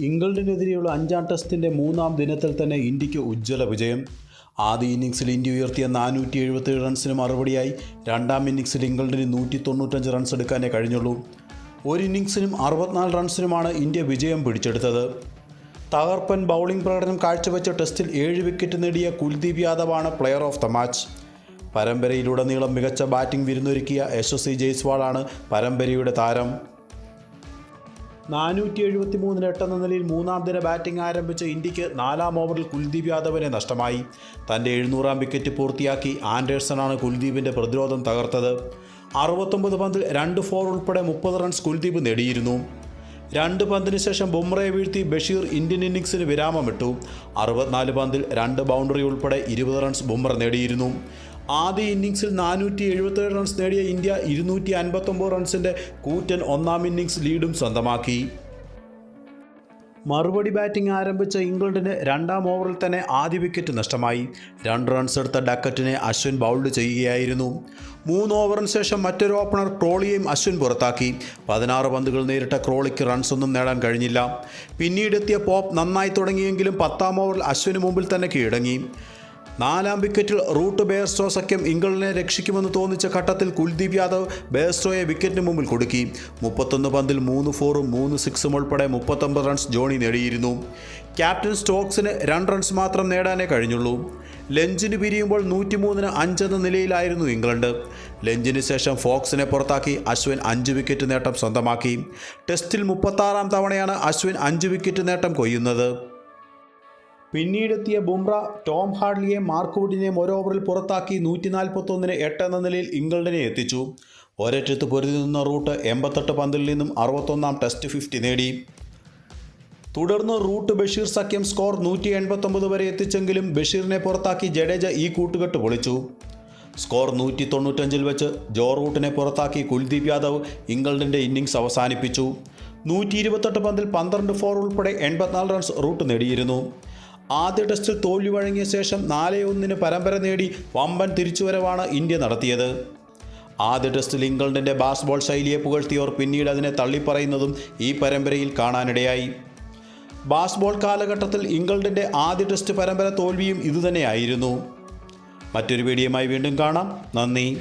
ഇംഗ്ലണ്ടിനെതിരെയുള്ള അഞ്ചാം ടെസ്റ്റിന്റെ മൂന്നാം ദിനത്തിൽ തന്നെ ഇന്ത്യയ്ക്ക് ഉജ്ജ്വല വിജയം. ആദ്യ ഇന്നിങ്സിൽ ഇന്ത്യ ഉയർത്തിയ നാനൂറ്റി എഴുപത്തേഴ് റൺസിന് മറുപടിയായി രണ്ടാം ഇന്നിങ്സിൽ ഇംഗ്ലണ്ടിന് നൂറ്റി തൊണ്ണൂറ്റഞ്ച് റൺസ് എടുക്കാനേ കഴിഞ്ഞുള്ളൂ. ഒരു ഇന്നിങ്സിനും അറുപത്തിനാല് റൺസിനുമാണ് ഇന്ത്യ വിജയം പിടിച്ചെടുത്തത്. തകർപ്പൻ ബൗളിംഗ് പ്രകടനം കാഴ്ചവെച്ച ടെസ്റ്റിൽ ഏഴ് വിക്കറ്റ് നേടിയ കുൽദീപ് യാദവാണ് പ്ലെയർ ഓഫ് ദ മാച്ച്. പരമ്പരയിലുടനീളം മികച്ച ബാറ്റിംഗ് വിരുന്നൊരുക്കിയ യശസ്വി ജയ്സ്വാളാണ് പരമ്പരയുടെ താരം. നാനൂറ്റി എഴുപത്തി മൂന്നിന് എട്ടെന്ന നിലയിൽ മൂന്നാം ദിന ബാറ്റിംഗ് ആരംഭിച്ച ഇന്ത്യയ്ക്ക് നാലാം ഓവറിൽ കുൽദീപ് യാദവിനെ നഷ്ടമായി. തന്റെ എഴുന്നൂറാം വിക്കറ്റ് പൂർത്തിയാക്കി ആൻഡേഴ്സണാണ് കുൽദീപിന്റെ പ്രതിരോധം തകർത്തത്. അറുപത്തൊമ്പത് പന്തിൽ രണ്ട് ഫോർ ഉൾപ്പെടെ മുപ്പത് റൺസ് കുൽദീപ് നേടിയിരുന്നു. രണ്ട് പന്തിന് ശേഷം ബുംറയെ വീഴ്ത്തി ബഷീർ ഇന്ത്യൻ ഇന്നിങ്സിന് വിരാമമിട്ടു. അറുപത്തിനാല് പന്തിൽ രണ്ട് ബൗണ്ടറി ഉൾപ്പെടെ ഇരുപത് റൺസ് ബുംറ നേടിയിരുന്നു. ആദ്യ ഇന്നിങ്സിൽ നാനൂറ്റി എഴുപത്തേഴ് റൺസ് നേടിയ ഇന്ത്യ ഇരുന്നൂറ്റി അൻപത്തൊമ്പത് റൺസിന്റെ കൂറ്റൻ ഒന്നാം ഇന്നിങ്സ് ലീഡും സ്വന്തമാക്കി. മറുപടി ബാറ്റിംഗ് ആരംഭിച്ച ഇംഗ്ലണ്ടിന് രണ്ടാം ഓവറിൽ തന്നെ ആദ്യ വിക്കറ്റ് നഷ്ടമായി. രണ്ട് റൺസ് എടുത്ത ഡക്കറ്റിനെ അശ്വിൻ ബൗൾഡ് ചെയ്യുകയായിരുന്നു. മൂന്ന് ഓവറിന് ശേഷം മറ്റൊരു ഓപ്പണർ ക്രോളിയെയും അശ്വിൻ പുറത്താക്കി. പതിനാറ് പന്തുകൾ നേരിട്ട ക്രോളിക്ക് റൺസൊന്നും നേടാൻ കഴിഞ്ഞില്ല. പിന്നീടെത്തിയ പോപ്പ് നന്നായി തുടങ്ങിയെങ്കിലും പത്താം ഓവറിൽ അശ്വിന് മുമ്പിൽ തന്നെ കീഴടങ്ങി. നാലാം വിക്കറ്റിൽ റൂട്ട് ബെയർസ്റ്റോ സഖ്യം ഇംഗ്ലണ്ടിനെ രക്ഷിക്കുമെന്ന് തോന്നിച്ച ഘട്ടത്തിൽ കുൽദീപ് യാദവ് ബെയർസ്റ്റോയെ വിക്കറ്റിന് മുമ്പിൽ കൊടുക്കി. മുപ്പത്തൊന്ന് പന്തിൽ മൂന്ന് ഫോറും മൂന്ന് സിക്സും ഉൾപ്പെടെ മുപ്പത്തൊമ്പത് റൺസ് ജോണി നേടിയിരുന്നു. ക്യാപ്റ്റൻ സ്റ്റോക്സിന് രണ്ട് റൺസ് മാത്രം നേടാനേ കഴിഞ്ഞുള്ളൂ. ലഞ്ചിന് പിരിയുമ്പോൾ നൂറ്റിമൂന്നിന് അഞ്ചെന്ന നിലയിലായിരുന്നു ഇംഗ്ലണ്ട്. ലഞ്ചിന് ശേഷം ഫോക്സിനെ പുറത്താക്കി അശ്വിൻ അഞ്ച് വിക്കറ്റ് നേട്ടം സ്വന്തമാക്കി. ടെസ്റ്റിൽ മുപ്പത്താറാം തവണയാണ് അശ്വിൻ അഞ്ച് വിക്കറ്റ് നേട്ടം കൊയ്യുന്നത്. പിന്നീടെത്തിയ ബുംറ ടോം ഹാർഡ്ലിയെയും മാർക്ക് വുഡിനെയും ഒരു ഓവറിൽ പുറത്താക്കി നൂറ്റി നാൽപ്പത്തൊന്നിന് എട്ട് എന്ന നിലയിൽ ഇംഗ്ലണ്ടിനെ എത്തിച്ചു. ഒരറ്റത്ത് പൊരുതി നിന്ന റൂട്ട് എൺപത്തെട്ട് പന്തിൽ നിന്നും അറുപത്തൊന്നാം ടെസ്റ്റ് ഫിഫ്റ്റി നേടി. തുടർന്ന് റൂട്ട് ബഷീർ സഖ്യം സ്കോർ നൂറ്റി എൺപത്തൊമ്പത് വരെ എത്തിച്ചെങ്കിലും ബഷീറിനെ പുറത്താക്കി ജഡേജ ഈ കൂട്ടുകെട്ട് പൊളിച്ചു. സ്കോർ നൂറ്റി തൊണ്ണൂറ്റഞ്ചിൽ വെച്ച് ജോ റൂട്ടിനെ പുറത്താക്കി കുൽദീപ് യാദവ് ഇംഗ്ലണ്ടിന്റെ ഇന്നിങ്സ് അവസാനിപ്പിച്ചു. നൂറ്റി ഇരുപത്തെട്ട് പന്തിൽ പന്ത്രണ്ട് ഫോർ ഉൾപ്പെടെ എൺപത്തിനാല് റൺസ് റൂട്ട് നേടിയിരുന്നു. ആദ്യ ടെസ്റ്റിൽ തോൽവി വഴങ്ങിയ ശേഷം നാലേ ഒന്നിന് പരമ്പര നേടി വമ്പൻ തിരിച്ചുവരവാണ് ഇന്ത്യ നടത്തിയത്. ആദ്യ ടെസ്റ്റിൽ ഇംഗ്ലണ്ടിന്റെ ബാസ്ബോൾ ശൈലിയെ പുകഴ്ത്തിയവർ പിന്നീട് അതിനെ തള്ളിപ്പറയുന്നതും ഈ പരമ്പരയിൽ കാണാനിടയായി. ബാസ്ബോൾ കാലഘട്ടത്തിൽ ഇംഗ്ലണ്ടിന്റെ ആദ്യ ടെസ്റ്റ് പരമ്പര തോൽവിയും ഇതുതന്നെയായിരുന്നു. മറ്റൊരു വീഡിയോയുമായി വീണ്ടും കാണാം. നന്ദി.